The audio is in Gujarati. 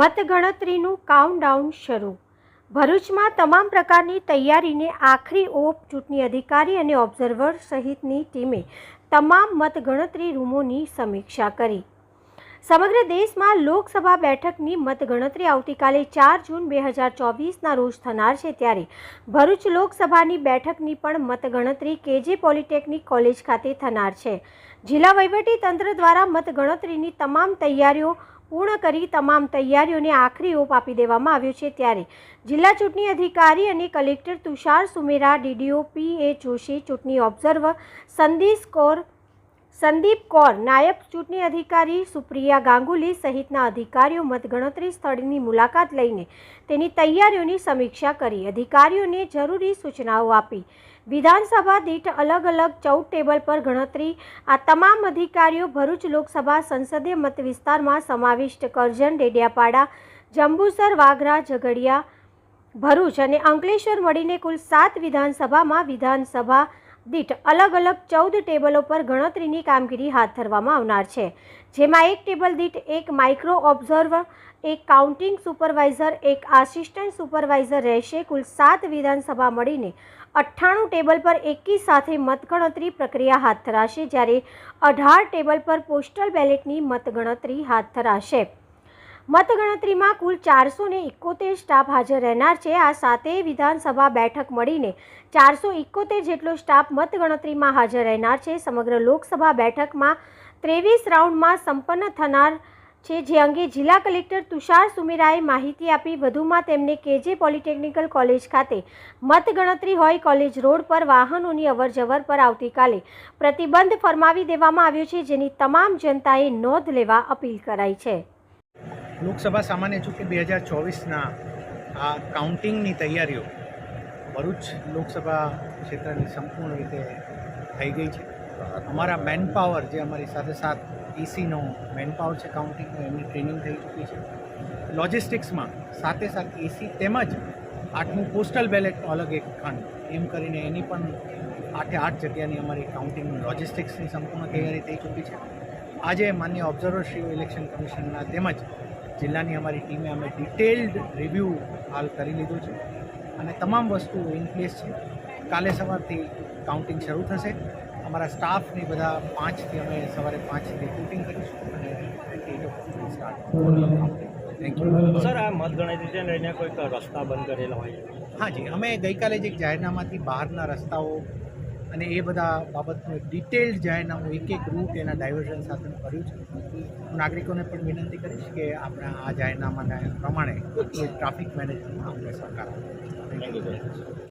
મતગણતરીનું કાઉન્ટડાઉન શરૂ. ભરૂચમાં તમામ પ્રકારની તૈયારીને આખરી ઓપ ચૂંટણી અધિકારી અને ઓબ્ઝર્વર સહિતની ટીમે તમામ મતગણતરી રૂમોની સમીક્ષા કરી. સમગ્ર દેશમાં લોકસભા બેઠકની મતગણતરી આવતીકાલે ચાર જૂન બે હજાર ચોવીસના રોજ થનાર છે ત્યારે ભરૂચ લોકસભાની બેઠકની પણ મતગણતરી કેજે પોલિટેકનિક કોલેજ ખાતે થનાર છે. જિલ્લા તંત્ર દ્વારા મતગણતરીની તમામ તૈયારીઓ પૂર્ણ કરી તમામ તૈયારીઓને આખરી ઓપ આપી દેવામાં આવ્યો છે ત્યારે જિલ્લા ચૂંટણી અધિકારી અને collector Tushar Sumera, DDO P A Joshi, ચૂંટણી ઓબ્ઝર્વર સંદેશ કૌર સંદીપ કૌર, નાયબ ચૂંટણી અધિકારી સુપ્રિયા ગાંગુલી સહિતના અધિકારીઓ મતગણતરી સ્થળની મુલાકાત લઈને તેની તૈયારીઓની સમીક્ષા કરી. અધિકારીઓને જરૂરી સૂચનાઓ આપી. વિધાનસભા દીઠ અલગ અલગ ચૌદ ટેબલ પર ગણતરી, આ તમામ અધિકારીઓ ભરૂચ લોકસભા સંસદીય મત વિસ્તારમાં સમાવિષ્ટ કરજણ, ડેડિયાપાડા, જંબુસર વાઘરા ઝઘડિયા, ભરૂચ અને અંકલેશ્વર મળીને કુલ સાત વિધાનસભામાં વિધાનસભા દીઠ અલગ અલગ ચૌદ ટેબલો પર ગણતરીની કામગીરી હાથ ધરવામાં આવનાર છે. જેમાં એક ટેબલ દીઠ એક માઇક્રો ઓબ્ઝર્વર એક કાઉન્ટિંગ સુપરવાઇઝર, એક આસિસ્ટન્ટ સુપરવાઇઝર રહેશે. કુલ સાત વિધાનસભા મળીને અઠ્ઠાણું ટેબલ પર એકી સાથે મતગણતરી પ્રક્રિયા હાથ ધરાશે, જ્યારે અઢાર ટેબલ પર પોસ્ટલ બેલેટની મતગણતરી હાથ ધરાશે. મતગણતરીમાં કુલ ચારસો ને એકોતેર સ્ટાફ હાજર રહેનાર છે. આ સાતેય વિધાનસભા બેઠક મળીને ચારસો એકોતેર જેટલો સ્ટાફ મતગણતરીમાં હાજર રહેનાર છે. સમગ્ર લોકસભા બેઠકમાં ત્રેવીસ રાઉન્ડમાં સંપન્ન થનાર છે, જે અંગે જિલ્લા કલેક્ટર તુષાર સુમેરાએ માહિતી આપી. વધુમાં તેમને કેજે પોલિટેકનિકલ કોલેજ ખાતે મતગણતરી હોય કોલેજ રોડ પર વાહનોની અવરજવર પર આવતીકાલે પ્રતિબંધ ફરમાવી દેવામાં આવ્યો છે. જેની તમામ જનતાએ નોંધ લેવા અપીલ કરાઈ છે. લોકસભા સામાન્ય ચૂંટણી બે હજાર ચોવીસના આ કાઉન્ટિંગની તૈયારીઓ ભરૂચ લોકસભા ક્ષેત્રની સંપૂર્ણ રીતે થઈ ગઈ છે. અમારા મેનપાવર જે અમારી સાથે સાથ ઈસીનો મેનપાવર છે કાઉન્ટિંગનો એમની ટ્રેનિંગ થઈ ચૂકી છે. લોજિસ્ટિક્સમાં સાથે સાથ એસી તેમજ આઠમું પોસ્ટલ બેલેટ અલગ એક ખંડ. એમ કરીને એની પણ આઠે આઠ જગ્યાની અમારી કાઉન્ટિંગ લોજિસ્ટિક્સની સંપૂર્ણ તૈયારી થઈ ચૂકી છે. આજે માન્ય ઓબ્ઝર્વરશ્રીઓ ઇલેક્શન કમિશનના તેમજ જિલ્લાની અમારી ટીમે અમે ડિટેલ્ડ રિવ્યૂ હાલ કરી લીધું છે અને તમામ વસ્તુઓ ઇન પ્લેસ છે. કાલે સવારથી કાઉન્ટિંગ શરૂ થશે. અમારા સ્ટાફની બધા પાંચથી અમે સવારે પાંચથી કાઉન્ટિંગ કરીશું અને થેન્ક યુ સર આ મતગણતરીને લઈને કોઈક રસ્તા બંધ કરેલા હોય હા જી અમે ગઈકાલે જ એક જાહેરનામાથી બહારના રસ્તાઓ અને એ બધા બાબતનું એક ડિટેલ્ડ જાહેરનામું એક એક રૂટ એના ડાયવર્ઝન સાથે કર્યું છે હું નાગરિકોને પણ વિનંતી કરીશ કે આપણા આ જાહેરનામાના પ્રમાણે ટ્રાફિક મેનેજમેન્ટમાં આપણે સરકાર. Thank you.